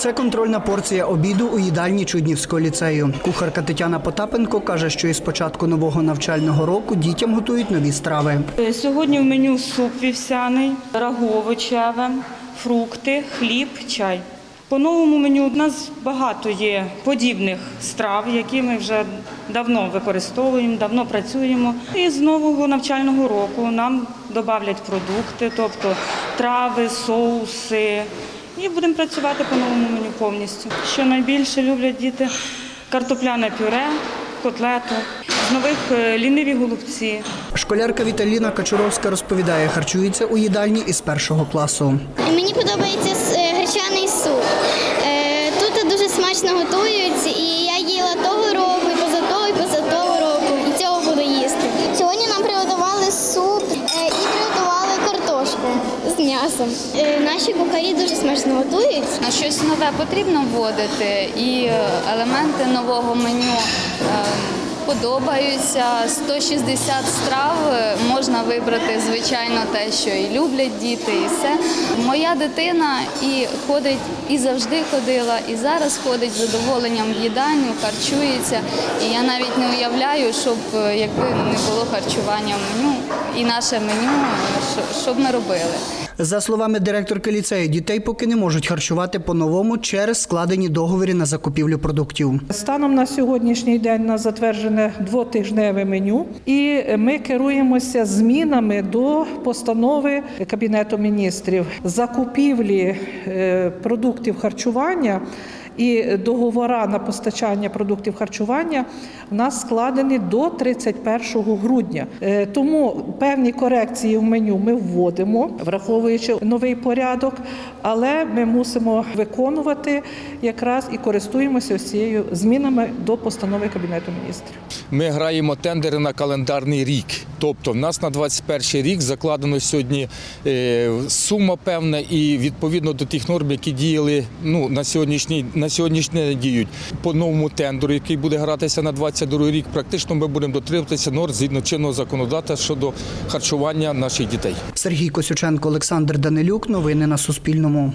Це контрольна порція обіду у їдальні Чуднівського ліцею. Кухарка Тетяна Потапенко каже, що із початку нового навчального року дітям готують нові страви. Е, Сьогодні в меню суп вівсяний, рагу овочеве, фрукти, хліб, чай. По новому меню у нас багато є подібних страв, які ми вже давно використовуємо, давно працюємо. І з нового навчального року нам додавлять продукти, тобто трави, соуси. І будемо працювати по новому меню повністю. Що найбільше люблять діти картопляне пюре, котлету, з нових е, ліниві голубці. Школярка Віталіна Качуровська розповідає, харчується у їдальні із першого класу. Мені подобається е, гречаний суп. Е, Тут дуже смачно готують, і я їла того року, з м'ясом. Е, Наші кухарі дуже смачно готують. Щось нове потрібно вводити, і е, елементи нового меню е, подобаються. 160 страв е, можна вибрати, звичайно, те, що і люблять діти, і все. Моя дитина і ходить, і завжди ходила, і зараз ходить з задоволенням в їдальню, харчується. І я навіть не уявляю, щоб е, якби не було харчування в меню і наше меню, е, що, б ми робили. За словами директорки ліцею, дітей поки не можуть харчувати по-новому через складені договори на закупівлю продуктів. Станом на сьогоднішній день на затверджене двотижневе меню, і ми керуємося змінами до постанови Кабінету міністрів закупівлі е, продуктів харчування. І договора на постачання продуктів харчування в нас складені до 31 грудня. Е, Тому певні корекції в меню ми вводимо, враховуючи новий порядок, але ми мусимо виконувати якраз і користуємося цією змінами до постанови Кабінету міністрів. Ми граємо тендери на календарний рік. Тобто, в нас на 21 рік закладено сьогодні е, сума певна, і відповідно до тих норм, які діяли ну, на сьогоднішній на сьогоднішній день діють по новому тендеру, який буде гратися на 22 рік. Практично ми будемо дотримуватися норм згідно чинного законодавства щодо харчування наших дітей. Сергій Косюченко, Олександр Данилюк. Новини на Суспільному.